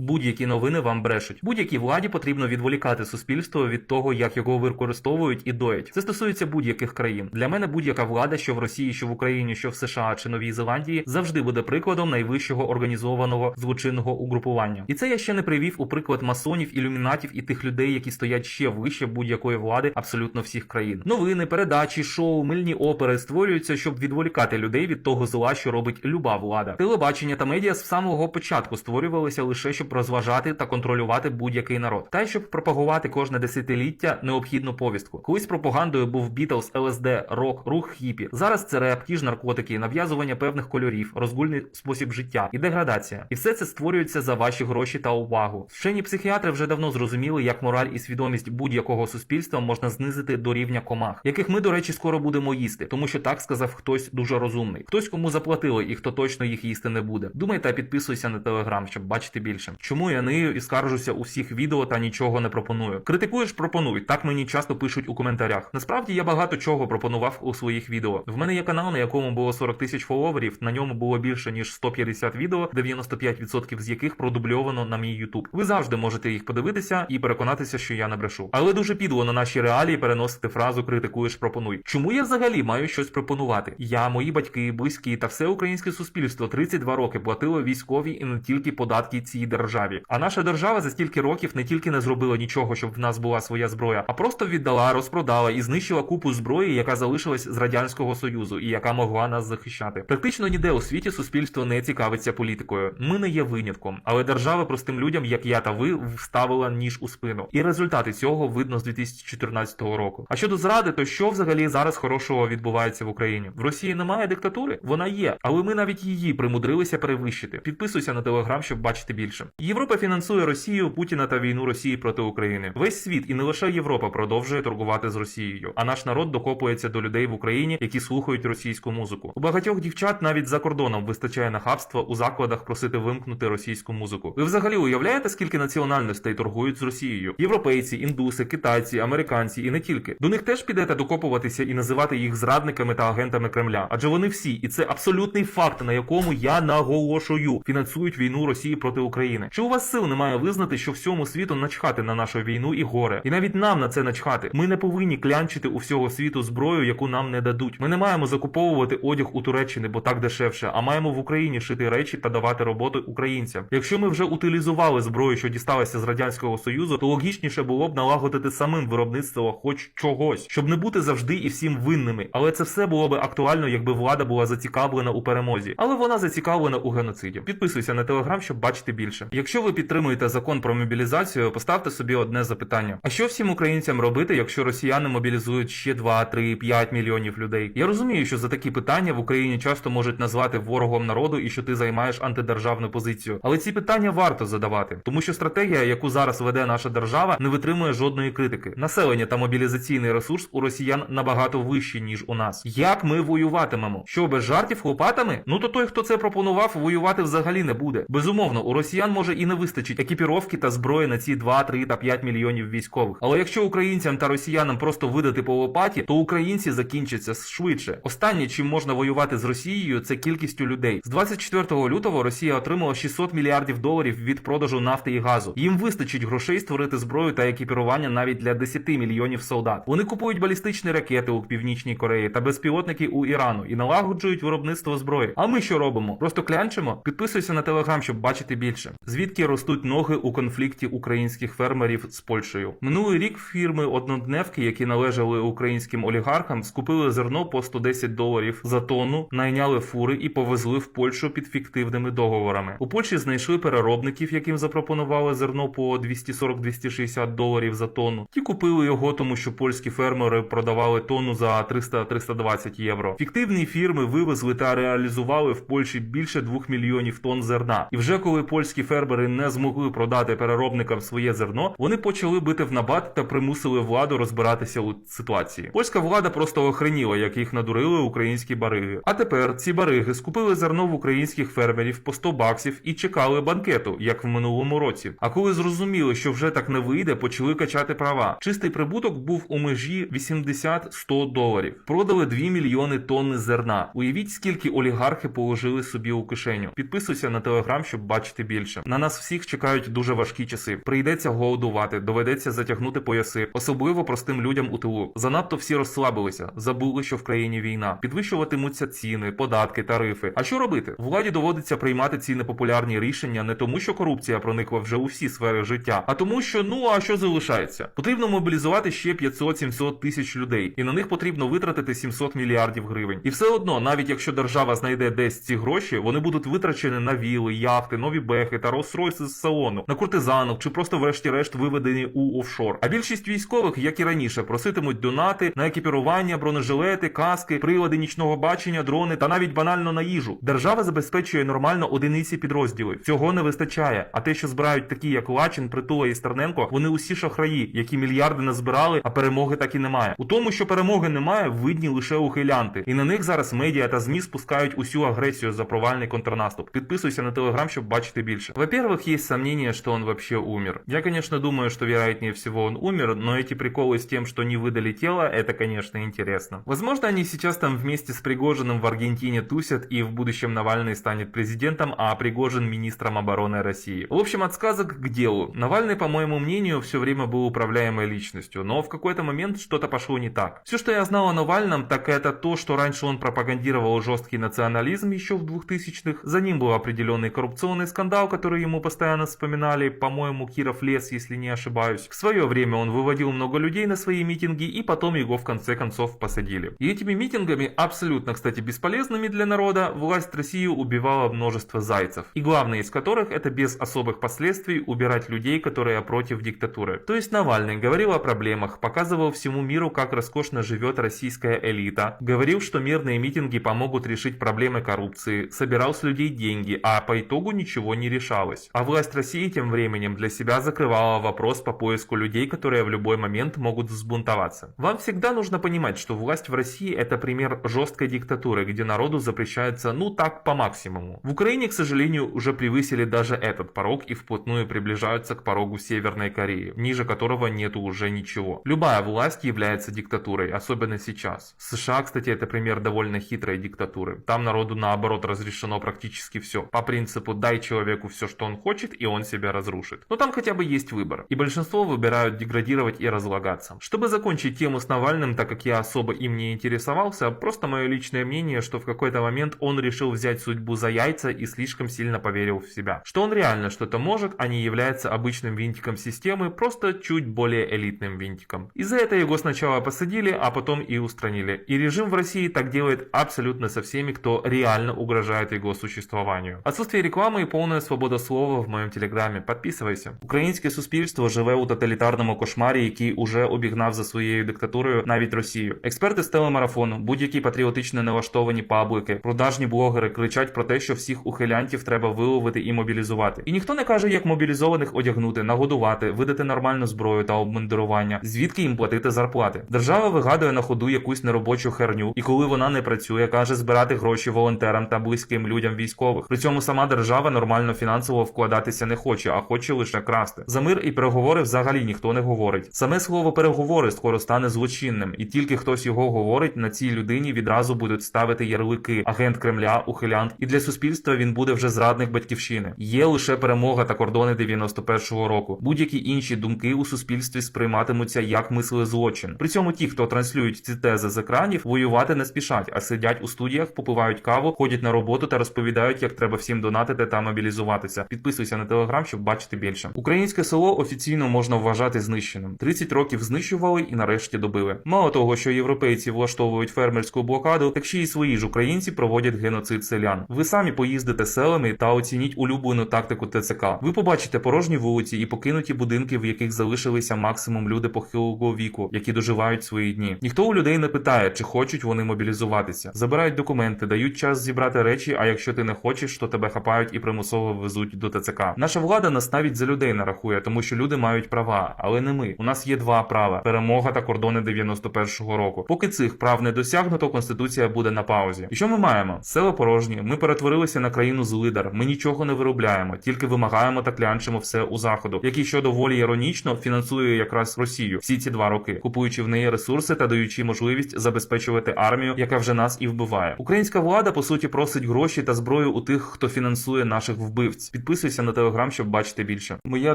Будь-які новини вам брешуть. Будь-якій владі потрібно відволікати суспільство від того, як його використовують і доять. Це стосується будь-яких країн. Для мене будь-яка влада, що в Росії, що в Україні, що в США чи Новій Зеландії, завжди буде прикладом найвищого організованого злочинного угрупування. І це я ще не привів у приклад масонів, ілюмінатів і тих людей, які стоять ще вище будь-якої влади абсолютно всіх країн. Новини, передачі, шоу, мильні опери створюються, щоб відволікати людей від того зла, що робить люба влада. Телебачення та медіа з самого початку створювалися лише щоб розважати та контролювати будь-який народ, та й щоб пропагувати кожне десятиліття необхідну повістку. Колись пропагандою був Бітлз, ЛСД, рок, рух хіпі. Зараз це реп, ті ж наркотики, нав'язування певних кольорів, розгульний спосіб життя і деградація. І все це створюється за ваші гроші та увагу. Вчені психіатри вже давно зрозуміли, як мораль і свідомість будь-якого суспільства можна знизити до рівня комах, яких ми, до речі, скоро будемо їсти, тому що так сказав хтось дуже розумний. Хтось кому заплатили і хто точно їх їсти не буде. Думай та підписуйся на телеграм, щоб бачити більше. Чому я нию і скаржуся у всіх відео та нічого не пропоную? Критикуєш, пропонуй. Так мені часто пишуть у коментарях. Насправді я багато чого пропонував у своїх відео. В мене є канал, на якому було 40 тисяч фоловерів. На ньому було більше ніж 150 відео, 95% з яких продубльовано на мій YouTube. Ви завжди можете їх подивитися і переконатися, що я не брешу. Але дуже підло на наші реалії переносити фразу критикуєш, пропонуй. Чому я взагалі маю щось пропонувати? Я, мої батьки, близькі та все українське суспільство 32 роки платило військові і не тільки податки цій державі. А наша держава за стільки років не тільки не зробила нічого, щоб в нас була своя зброя, а просто віддала, розпродала і знищила купу зброї, яка залишилась з радянського союзу і яка могла нас захищати. Практично ніде у світі суспільство не цікавиться політикою. Ми не є винятком, але держава простим людям, як я та ви, вставила ніж у спину. І результати цього видно з 2014 року. А щодо зради, то що взагалі зараз хорошого відбувається в Україні? В Росії немає диктатури? Вона є, але ми навіть її примудрилися перевищити. Підписуйся на телеграм, щоб бачити більше. Європа фінансує Росію, Путіна та війну Росії проти України. Весь світ і не лише Європа продовжує торгувати з Росією. А наш народ докопується до людей в Україні, які слухають російську музику. У багатьох дівчат навіть за кордоном вистачає нахабства у закладах просити вимкнути російську музику. Ви взагалі уявляєте, скільки національностей торгують з Росією? Європейці, індуси, китайці, американці і не тільки. До них теж підете докопуватися і називати їх зрадниками та агентами Кремля. Адже вони всі, і це абсолютний факт, на якому я наголошую, фінансують війну Росії проти України. Чи у вас сил немає визнати, що всьому світу начхати на нашу війну і горе? І навіть нам на це начхати. Ми не повинні клянчити у всього світу зброю, яку нам не дадуть. Ми не маємо закуповувати одяг у Туреччини, бо так дешевше, а маємо в Україні шити речі та давати роботу українцям. Якщо ми вже утилізували зброю, що дісталася з радянського союзу, то логічніше було б налагодити самим виробництво хоч чогось, щоб не бути завжди і всім винними. Але це все було би актуально, якби влада була зацікавлена у перемозі. Але вона зацікавлена у геноциді. Підписуйся на телеграм, щоб бачити більше. Якщо ви підтримуєте закон про мобілізацію, поставте собі одне запитання: а що всім українцям робити, якщо росіяни мобілізують ще 2, 3, 5 мільйонів людей? Я розумію, що за такі питання в Україні часто можуть назвати ворогом народу і що ти займаєш антидержавну позицію. Але ці питання варто задавати, тому що стратегія, яку зараз веде наша держава, не витримує жодної критики. Населення та мобілізаційний ресурс у росіян набагато вищі ніж у нас. Як ми воюватимемо? Що без жартів хлопатами? Ну то той, хто це пропонував, воювати взагалі не буде. Безумовно, у росіян може і не вистачить екіпіровки та зброї на ці 2, 3 та 5 мільйонів військових. Але якщо українцям та росіянам просто видати по лопаті, то українці закінчаться швидше. Останнє, чим можна воювати з Росією, це кількістю людей. З 24 лютого Росія отримала 600 мільярдів доларів від продажу нафти і газу. Їм вистачить грошей створити зброю та екіпірування навіть для 10 мільйонів солдат. Вони купують балістичні ракети у північній Кореї та безпілотники у Ірану і налагоджують виробництво зброї. А ми що робимо? Просто клянчимо? Підписуйся на телеграм, щоб бачити більше. Звідки ростуть ноги у конфлікті українських фермерів з Польщею? Минулий рік фірми однодневки, які належали українським олігархам, скупили зерно по 110 доларів за тонну, найняли фури і повезли в Польщу під фіктивними договорами. У Польщі знайшли переробників, яким запропонували зерно по 240-260 доларів за тонну. Ті купили його, тому що польські фермери продавали тонну за 300-320 євро. Фіктивні фірми вивезли та реалізували в Польщі більше 2 мільйонів тонн зерна. І вже коли польські фермери не змогли продати переробникам своє зерно, вони почали бити в набат та примусили владу розбиратися у ситуації. Польська влада просто охреніла, як їх надурили українські бариги. А тепер ці бариги скупили зерно в українських фермерів по 100 баксів і чекали банкету, як в минулому році. А коли зрозуміли, що вже так не вийде, почали качати права. Чистий прибуток був у межі 80-100 доларів. Продали 2 мільйони тонни зерна. Уявіть, скільки олігархи положили собі у кишеню. Підписуйся на телеграм, щоб бачити більше. На нас всіх чекають дуже важкі часи. Прийдеться голодувати, доведеться затягнути пояси, особливо простим людям у тилу. Занадто всі розслабилися, забули, що в країні війна. Підвищуватимуться ціни, податки, тарифи. А що робити? Владі доводиться приймати ці непопулярні рішення не тому, що корупція проникла вже у всі сфери життя, а тому, що ну а що залишається? Потрібно мобілізувати ще 500-700 тисяч людей, і на них потрібно витратити 700 мільярдів гривень. І все одно, навіть якщо держава знайде десь ці гроші, вони будуть витрачені на віли, яхти, нові бехи та Rolls-Royce з салону, на куртизанок чи просто врешті-решт виведені у офшор. А більшість військових, як і раніше, проситимуть донати на екіпірування, бронежилети, каски, прилади нічного бачення, дрони та навіть банально на їжу. Держава забезпечує нормально одиниці підрозділів. Цього не вистачає. А те, що збирають такі, як Лачин, Притула і Стерненко, вони усі шахраї, які мільярди назбирали, а перемоги так і немає. У тому, що перемоги немає, видні лише ухилянти, і на них зараз медіа та змі спускають усю агресію за провальний контрнаступ. Підписуйся на телеграм, щоб бачити більше. Во-первых, есть сомнение, что он вообще умер. Я, конечно, думаю, что вероятнее всего он умер, но эти приколы с тем, что не выдали тело, это, конечно, интересно. Возможно, они сейчас там вместе с Пригожиным в Аргентине тусят, и в будущем Навальный станет президентом, а Пригожин министром обороны России. В общем, от сказок к делу. Навальный, по моему мнению, все время был управляемой личностью, но в какой-то момент что-то пошло не так. Все, что я знал о Навальном, так это то, что раньше он пропагандировал жесткий национализм еще в 2000-х, за ним был определенный коррупционный скандал, который ему постоянно вспоминали, по-моему, Киров лес, если не ошибаюсь. В свое время он выводил много людей на свои митинги, и потом его в конце концов посадили. И этими митингами, абсолютно, кстати, бесполезными для народа, власть России убивала множество зайцев. И главное из которых это без особых последствий убирать людей, которые против диктатуры. То есть Навальный говорил о проблемах, показывал всему миру, как роскошно живет российская элита, говорил, что мирные митинги помогут решить проблемы коррупции, собирал с людей деньги, а по итогу ничего не решалось. А власть России тем временем для себя закрывала вопрос по поиску людей, которые в любой момент могут взбунтоваться. Вам всегда нужно понимать, что власть в России это пример жесткой диктатуры, где народу запрещается ну так по максимуму. В Украине, к сожалению, уже превысили даже этот порог и вплотную приближаются к порогу Северной Кореи, ниже которого нету уже ничего. Любая власть является диктатурой, особенно сейчас. США, кстати, это пример довольно хитрой диктатуры. Там народу наоборот разрешено практически все. По принципу дай человеку все, что он хочет, и он себя разрушит. Но там хотя бы есть выбор. И большинство выбирают деградировать и разлагаться. Чтобы закончить тему с Навальным, так как я особо им не интересовался, просто мое личное мнение, что в какой-то момент он решил взять судьбу за яйца и слишком сильно поверил в себя. Что он реально что-то может, а не является обычным винтиком системы, просто чуть более элитным винтиком. И за это его сначала посадили, а потом и устранили. И режим в России так делает абсолютно со всеми, кто реально угрожает его существованию. Отсутствие рекламы и полная свобода в моєму телеграмі. Підписуйся. Українське суспільство живе у тоталітарному кошмарі, який уже обігнав за своєю диктатурою навіть Росію. Експерти з телемарафону, будь-які патріотично налаштовані паблики, продажні блогери кричать про те, що всіх ухилянтів треба виловити і мобілізувати. І ніхто не каже, як мобілізованих одягнути, нагодувати, видати нормальну зброю та обмундирування, звідки їм платити зарплати. Держава вигадує на ходу якусь неробочу херню, і коли вона не працює, каже збирати гроші волонтерам та близьким людям військових. При цьому сама держава нормально фінансово вкладатися не хоче, а хоче лише красти. За мир і переговори взагалі ніхто не говорить. Саме слово переговори скоро стане злочинним, і тільки хтось його говорить, на цій людині відразу будуть ставити ярлики агент Кремля, ухилянт, і для суспільства він буде вже зрадник батьківщини. Є лише перемога та кордони 91-го року. Будь-які інші думки у суспільстві сприйматимуться як мисли злочин. При цьому ті, хто транслюють ці тези з екранів, воювати не спішать, а сидять у студіях, попивають каву, ходять на роботу та розповідають, як треба всім донатити та мобілізуватися. Підписуйся на телеграм, щоб бачити більше. Українське село офіційно можна вважати знищеним. 30 років знищували і нарешті добили. Мало того, що європейці влаштовують фермерську блокаду, так ще й свої ж українці проводять геноцид селян. Ви самі поїздите селами та оцініть улюблену тактику ТЦК. Ви побачите порожні вулиці і покинуті будинки, в яких залишилися максимум люди похилого віку, які доживають свої дні. Ніхто у людей не питає, чи хочуть вони мобілізуватися. Забирають документи, дають час зібрати речі. А якщо ти не хочеш, то тебе хапають і примусово везуть до ТЦК. Наша влада нас навіть за людей не рахує, тому що люди мають права, але не ми. У нас є два права: перемога та кордони 91-го року. Поки цих прав не досягнуто, конституція буде на паузі. І що ми маємо? Села порожні. Ми перетворилися на країну злидар. Ми нічого не виробляємо, тільки вимагаємо та клянчимо все у заходу, який що доволі іронічно фінансує якраз Росію всі ці два роки, купуючи в неї ресурси та даючи можливість забезпечувати армію, яка вже нас і вбиває. Українська влада по суті просить гроші та зброю у тих, хто фінансує наших вбивць. Підписуйся на телеграм, щоб бачити більше. Моя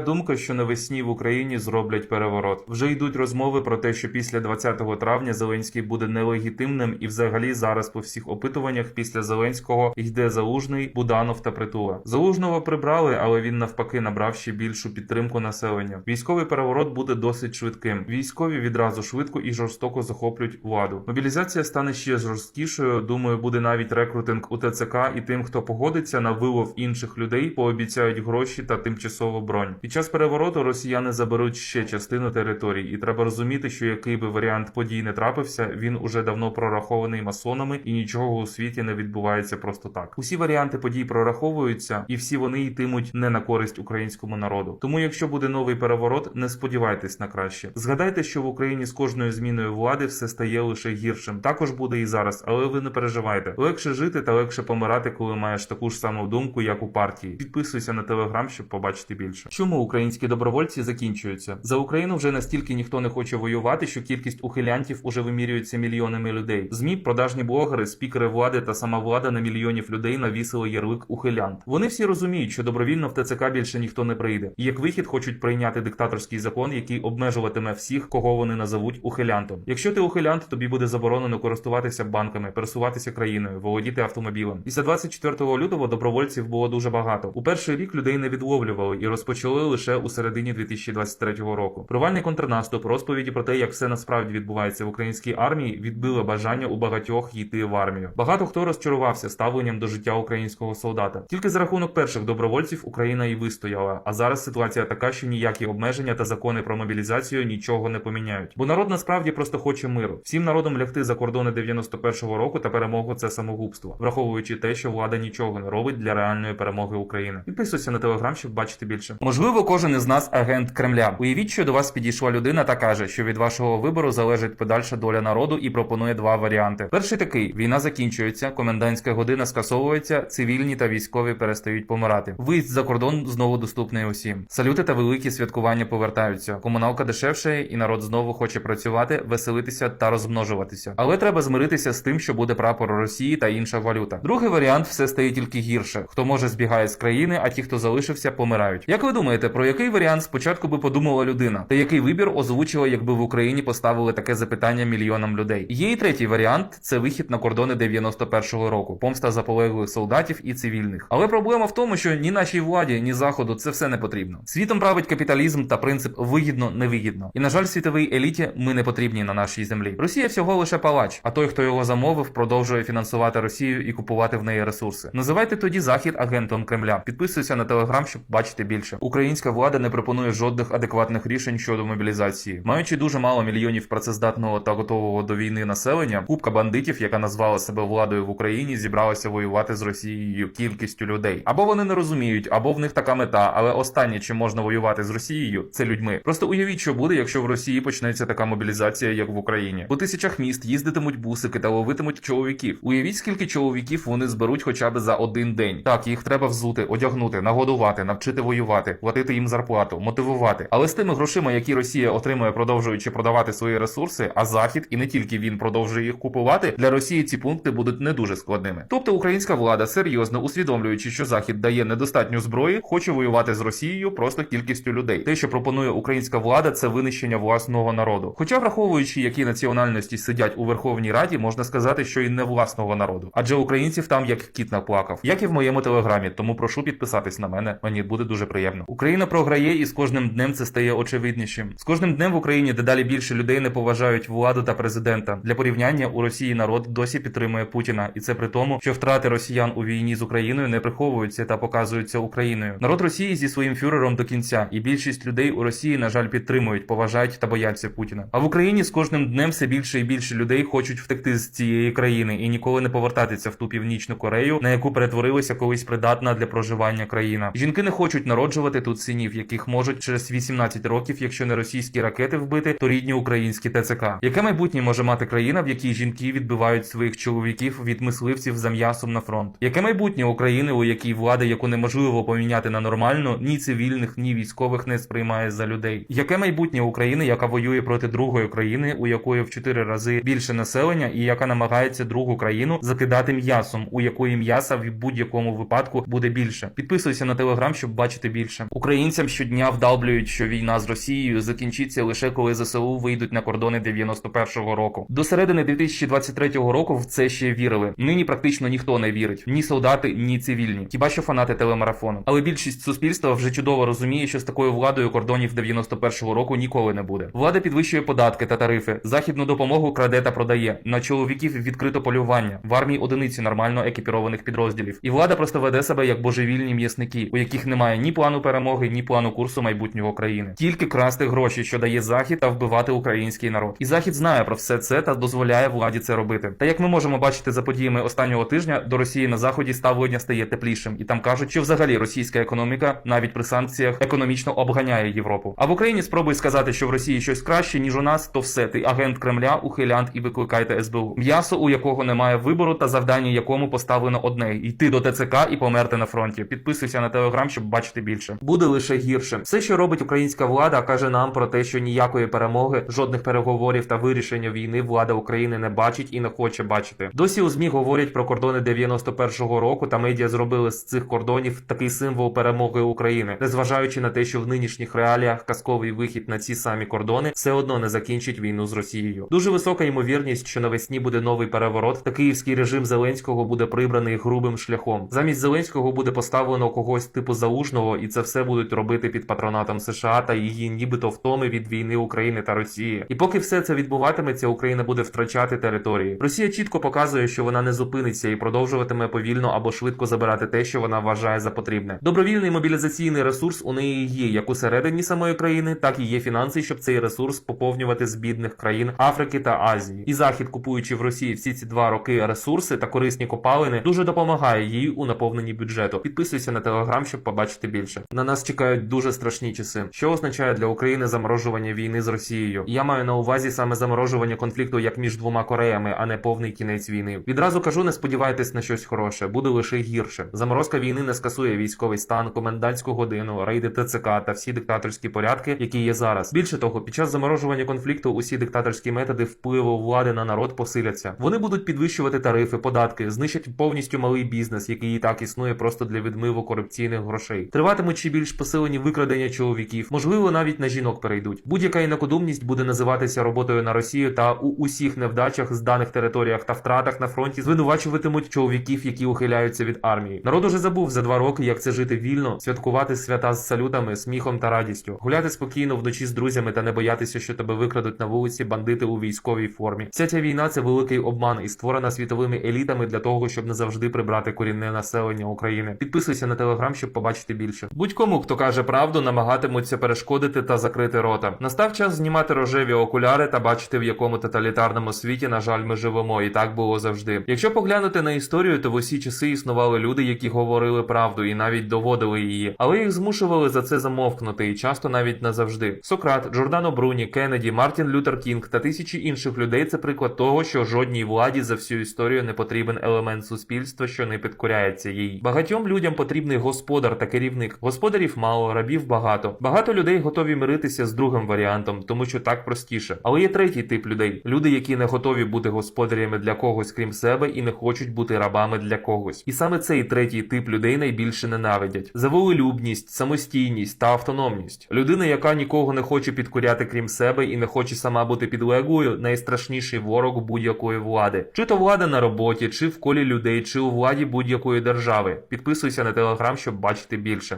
думка, що навесні в Україні зроблять переворот. Вже йдуть розмови про те, що після 20 травня Зеленський буде нелегітимним, і взагалі зараз по всіх опитуваннях після Зеленського йде Залужний, Буданов та Притула. Залужного прибрали, але він навпаки набрав ще більшу підтримку населення. Військовий переворот буде досить швидким. Військові відразу швидко і жорстоко захоплюють владу. Мобілізація стане ще жорсткішою. Думаю, буде навіть рекрутинг у ТЦК, і тим, хто погодиться на вилов інших людей, пообіцяють гроші та тимчасову бронь. Під час перевороту росіяни заберуть ще частину територій, і треба розуміти, що який би варіант подій не трапився, він уже давно прорахований масонами, і нічого у світі не відбувається просто так. Усі варіанти подій прораховуються, і всі вони йтимуть не на користь українському народу. Тому, якщо буде новий переворот, не сподівайтесь на краще. Згадайте, що в Україні з кожною зміною влади все стає лише гіршим. Також буде і зараз, але ви не переживайте. Легше жити та легше помирати, коли маєш таку ж саму думку, як у партії. Підписуйся на телеграм, щоб побачити більше. Чому українські добровольці закінчуються? За Україну вже настільки ніхто не хоче воювати, що кількість ухилянтів уже вимірюється мільйонами людей. Змі, продажні блогери, спікери влади та сама влада на мільйонів людей навісили ярлик ухилянт. Вони всі розуміють, що добровільно в ТЦК більше ніхто не прийде. Як вихід хочуть прийняти диктаторський закон, який обмежуватиме всіх, кого вони назовуть ухилянтом. Якщо ти ухилянт, тобі буде заборонено користуватися банками, пересуватися країною, володіти автомобілем. Після 24 лютого добровольців було дуже багато. У перший рік людей не відловлювали і розпочали лише у середині 2023 року. Провальний контрнаступ, розповіді про те, як все насправді відбувається в українській армії, відбили бажання у багатьох йти в армію. Багато хто розчарувався ставленням до життя українського солдата. Тільки за рахунок перших добровольців Україна і вистояла. А зараз ситуація така, що ніякі обмеження та закони про мобілізацію нічого не поміняють. Бо народ насправді просто хоче миру. Всім народом лягти за кордони 91-го року та перемогу це самогубство, враховуючи те, що влада нічого не робить для реальної перемоги України. Підписуйся на телеграм, щоб бачити більше. Можливо, кожен із нас агент Кремля. Уявіть, що до вас підійшла людина та каже, що від вашого вибору залежить подальша доля народу і пропонує два варіанти. Перший такий: війна закінчується, комендантська година скасовується, цивільні та військові перестають помирати. Виїзд за кордон знову доступний усім. Салюти та великі святкування повертаються. Комуналка дешевше, і народ знову хоче працювати, веселитися та розмножуватися. Але треба змиритися з тим, що буде прапор Росії та інша валюта. Другий варіант все стає тільки гірше. Хто може збігає з країни, а ті, хто залишився, помирають. Як ви думаєте, про який варіант спочатку би подумала людина? Та який вибір озвучила, якби в Україні поставили таке запитання мільйонам людей? Є і третій варіант це вихід на кордони 91-го року, помста за полеглих солдатів і цивільних. Але проблема в тому, що ні нашій владі, ні заходу це все не потрібно. Світом править капіталізм та принцип вигідно невигідно. І на жаль, світовій еліті ми не потрібні на нашій землі. Росія всього лише палач, а той, хто його замовив, продовжує фінансувати Росію і купувати в неї ресурси. Називайте тоді захід агентом Кремля. Підписуйся на телеграм, щоб бачити більше. Українська влада не пропонує жодних адекватних рішень щодо мобілізації, маючи дуже мало мільйонів працездатного та готового до війни населення. Купка бандитів, яка назвала себе владою в Україні, зібралася воювати з Росією кількістю людей. Або вони не розуміють, або в них така мета. Але останнє, чим можна воювати з Росією, це людьми. Просто уявіть, що буде, якщо в Росії почнеться така мобілізація, як в Україні. По тисячах міст їздитимуть бусики та ловитимуть чоловіків. Уявіть, скільки чоловіків вони зберуть хоча б за один день. Так, їх треба взути, одягнути, нагодувати, навчити воювати, платити їм зарплату, мотивувати. Але з тими грошима, які Росія отримує, продовжуючи продавати свої ресурси, а захід і не тільки він продовжує їх купувати. Для Росії ці пункти будуть не дуже складними. Тобто українська влада, серйозно усвідомлюючи, що захід дає недостатньо зброї, хоче воювати з Росією просто кількістю людей. Те, що пропонує українська влада, це винищення власного народу. Хоча, враховуючи, які національності сидять у Верховній Раді, можна сказати, що і не власного народу, адже українців там як кіт наплакав, як і в моєму телеграмі. Тому прошу підписатись на мене. Мені буде дуже приємно. Україна програє, і з кожним днем це стає очевиднішим. З кожним днем в Україні дедалі більше людей не поважають владу та президента. Для порівняння у Росії народ досі підтримує Путіна, і це при тому, що втрати росіян у війні з Україною не приховуються та показуються Україною. Народ Росії зі своїм фюрером до кінця, і більшість людей у Росії, на жаль, підтримують, поважають та бояться Путіна. А в Україні з кожним днем все більше і більше людей хочуть втекти з цієї країни і ніколи не повертатися в ту північну Корею, на яку перетворилася колись придатна для проживання країна. Жінки не хочуть народжувати тут синів, яких можуть через 18 років, якщо не російські ракети вбити, то рідні українські ТЦК. Яке майбутнє може мати країна, в якій жінки відбивають своїх чоловіків від мисливців за м'ясом на фронт? Яке майбутнє України, у якій влада, яку неможливо поміняти на нормальну, ні цивільних, ні військових не сприймає за людей? Яке майбутнє України, яка воює проти другої країни, у якої в чотири рази більше населення, і яка намагається другу країну закидати м'ясом, у якої м'яса в будь-якому випадку буде більше? Підписуйся на телеграм, щоб бачити більше. Українцям щодня вдалблюють, що війна з Росією закінчиться лише коли ЗСУ вийдуть на кордони 91-го року. До середини 2023 року в це ще вірили. Нині практично ніхто не вірить. Ні солдати, ні цивільні. Хіба що фанати телемарафону. Але більшість суспільства вже чудово розуміє, що з такою владою кордонів 91-го року ніколи не буде. Влада підвищує податки та тарифи, західну допомогу краде та продає. На чоловіків відкрито полювання. В армії одиниці нормально екіпірованих підрозділів. І влада просто веде себе як божевільні м'ясники, у яких немає ні плану перемоги, ні плану курсу майбутнього країни. Тільки красти гроші, що дає захід, та вбивати український народ. І захід знає про все це та дозволяє владі це робити. Та як ми можемо бачити за подіями останнього тижня, до Росії на заході ставлення стає теплішим, і там кажуть, що взагалі російська економіка навіть при санкціях економічно обганяє Європу. А в Україні спробуй сказати, що в Росії щось краще ніж у нас, то все ти агент Кремля, ухилянт і викликайте СБУ. М'ясо, у якого немає вибору, та завдання якому поставлено одне: йти до ТЦК і померти на фронті. Підписуйся на телеграм, щоб бачити більше. Буде лише гірше. Все, що робить українська влада, каже нам про те, що ніякої перемоги, жодних переговорів та вирішення війни влада України не бачить і не хоче бачити. Досі у змі говорять про кордони 91-го року, та медіа зробили з цих кордонів такий символ перемоги України, незважаючи на те, що в нинішніх реаліях казковий вихід на ці самі кордони все одно не закінчить війну з Росією. Дуже висока ймовірність, що навесні буде новий переворот, та київський режим Зеленського буде прибраний грубим шляхом. Замість Зеленського буде поставлено когось типу залужного, і це все будуть робити під патронатом США та її нібито втоми від війни України та Росії. І поки все це відбуватиметься, Україна буде втрачати території. Росія чітко показує, що вона не зупиниться і продовжуватиме повільно або швидко забирати те, що вона вважає за потрібне. Добровільний мобілізаційний ресурс у неї є як усередині самої країни, так і є фінанси, щоб цей ресурс поповнювати з бідних країн Африки та Азії. І захід, купуючи в Росії всі ці два роки ресурси та корисні копалини, дуже допомагає їй у наповненні бюджету. Підписуйся на телеграм, щоб побачити більше. На нас чекають дуже страшні часи. Що означає для України заморожування війни з Росією? Я маю на увазі саме заморожування конфлікту як між двома Кореями, а не повний кінець війни. Відразу кажу, не сподівайтесь на щось хороше, буде лише гірше. Заморозка війни не скасує військовий стан, комендантську годину, рейди ТЦК та всі диктаторські порядки, які є зараз. Більше того, під час заморожування конфлікту усі диктаторські методи впливу влади на народ посиляться. Вони будуть підвищувати тарифи, податки, знищать повністю малий бізнес, який і так існує просто для відмиву корупційних грошей. Триватимуть ще більш посилені викрадення чоловіків, можливо, навіть на жінок перейдуть. Будь-яка інакодумність буде називатися роботою на Росію та у усіх невдачах, зданих територіях та втратах на фронті звинувачуватимуть чоловіків, які ухиляються від армії. Народ уже забув за два роки, як це жити вільно, святкувати свята з салютами, сміхом та радістю, гуляти спокійно вночі з друзями та не боятися, що тебе викрадуть на вулиці бандити у військовій формі. Вся ця війна це великий обман і створена світовими елітами для того, щоб назавжди прибрати корінне населення України. Підписуйся на телеграм, щоб побачити більше. Будь-кому, хто каже правду, намагатимуться перешкодити та закрити рота. Настав час знімати рожеві окуляри та бачити, в якому тоталітарному світі, на жаль, ми живемо, і так було завжди. Якщо поглянути на історію, то в усі часи існували люди, які говорили правду і навіть доводили її, але їх змушували за це замовкнути, і часто навіть назавжди. Сократ, Джордано Бруні, Кеннеді, Мартін Лютер Кінг та тисячі інших людей це приклад того, що жодній владі за всю історію не потрібен елемент суспільства, що не підкоряється їй. Багатьом людям потрібний господар та керівник. Господарів мало, рабів багато. Багато людей готові миритися з другим варіантом, тому що так простіше. Але є третій тип людей: люди, які не готові бути господарями для когось крім себе і не хочуть бути рабами для когось. І саме цей третій тип людей найбільше ненавидять: за волелюбність, самостійність та автономність. Людина, яка нікого не хоче підкоряти крім себе і не хоче сама бути підлеглою, найстрашніший ворог будь-якої влади. Чи то влада на роботі, чи в колі людей, чи у владі будь-якої держави. Підписуйся на телеграм, щоб бачити більше.